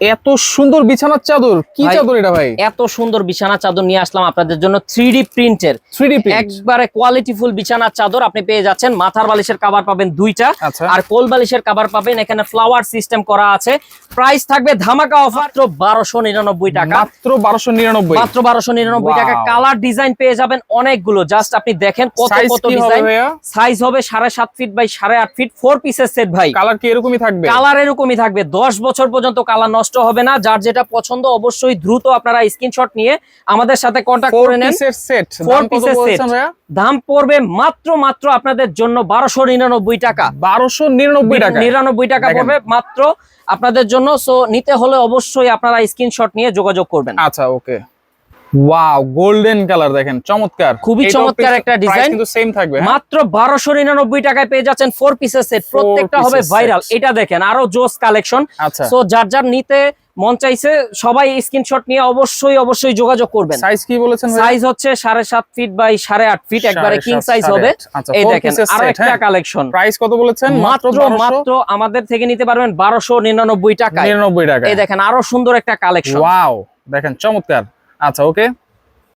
এত সুন্দর বিছানার চাদর। কি চাদর এটা ভাই? এত সুন্দর বিছানা চাদর নিয়ে আসলাম আপনাদের জন্য থ্রি প্রিন্টের। 3D print একবারে কোয়ালিটিফুল বিছানার চাদর আপনি পেয়ে যাচ্ছেন। মাথার বালিশের কাভার পাবেন দুইটা। আচ্ছা। আর কোল বালিশের কাভার পাবেন। এখানে ফ্লাওয়ার সিস্টেম করা আছে। প্রাইস থাকবে ধামাকা অফার বারোশো নিরানব্বই টাকা। মাত্র 1299 মাত্র বারোশো নিরানব্বই টাকা। কালার ডিজাইন পেয়ে যাবেন অনেকগুলো। জাস্ট আপনি দেখেন কত কত ডিজাইন সাইজ হবে সাড়ে সাত ফিট বাই সাড়ে আট ফিট ফোর পিসের সেট ভাই। কালার কি এরকমই থাকবে? কালার এরকমই থাকবে। দশ বছর পর্যন্ত কালার নষ্ট হবে না। যার যেটা পছন্দ অবশ্যই দ্রুত আপনারা স্ক্রিনশট নিয়ে আমাদের সাথে কন্ট্যাক্ট করে নেন। পিসের সেট ফোর দাম পড়বে মাত্র মাত্র আপনাদের জন্য বারোশো নিরানব্বই টাকা। 1299 টাকা। নিরানব্বই টাকা। পড়বে মাত্র আপনাদের জন্য। সো নিতে হলে অবশ্যই আপনারা স্ক্রিনশট নিয়ে যোগাযোগ করবেন। আচ্ছা ওকে ওয়াও গোল্ডেন কালার দেখেন চমৎকার। খুবই চমৎকার একটা design। কিন্তু সেম থাকবে হ্যাঁ? মাত্র বারোশো নিরানব্বই টাকায় পেয়ে যাচ্ছেন ফোর পিসের সেট প্রত্যেকটা হবে ভাইরাল এটা দেখেন আরও জোস কালেকশন আচ্ছা। সো যার যার নিতে মন চাইছে সবাই স্ক্রিনশট নিয়ে অবশ্যই অবশ্যই যোগাযোগ করবেন। সাইজ কি বলেছেন সাইজ হচ্ছে সাড়ে সাত ফিট বাই সাড়ে আট ফিট একবারে কিং সাইজ হবে। আচ্ছা, এই দেখেন আরও একটা হ্যাঁ? কালেকশন প্রাইস কত বলেছেন? মাত্র মাত্র আমাদের থেকে নিতে পারবেন বারোশো নিরানব্বই টাকায়। নিরানব্বই টাকা এই দেখেন আরও সুন্দর একটা কালেকশন ওয়াও দেখেন চমৎকার। আচ্ছা ওকে?